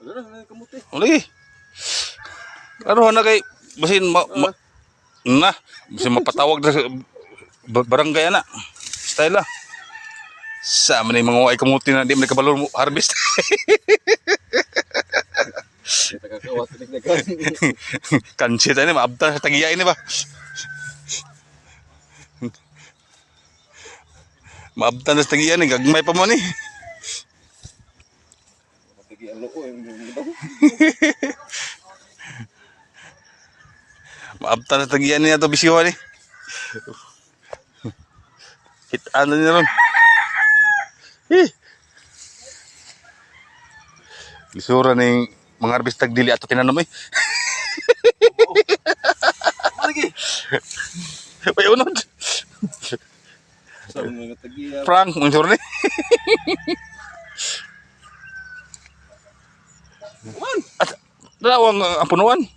Wala na, kamuti. Uli. Ano na kay basin ma, ma na basin mapatawag na barangay na. Style ah. Sa man yung mga kamuti na di man kabalo mo harvest. Kansi tayo ni maabta sa tagiya ini ba. Maabta na sa tagiya ni gagmay pa mo ni. Daw. Maabta na sa tagiya niya to bisiwa ni. Hit ano niya ron. Eh. Lisura ni mga harvest tagdili ato tinanong eh. Malagi. May unod. Tagiya. Frank, mga sure ni. At dalawang uh, ang punuan.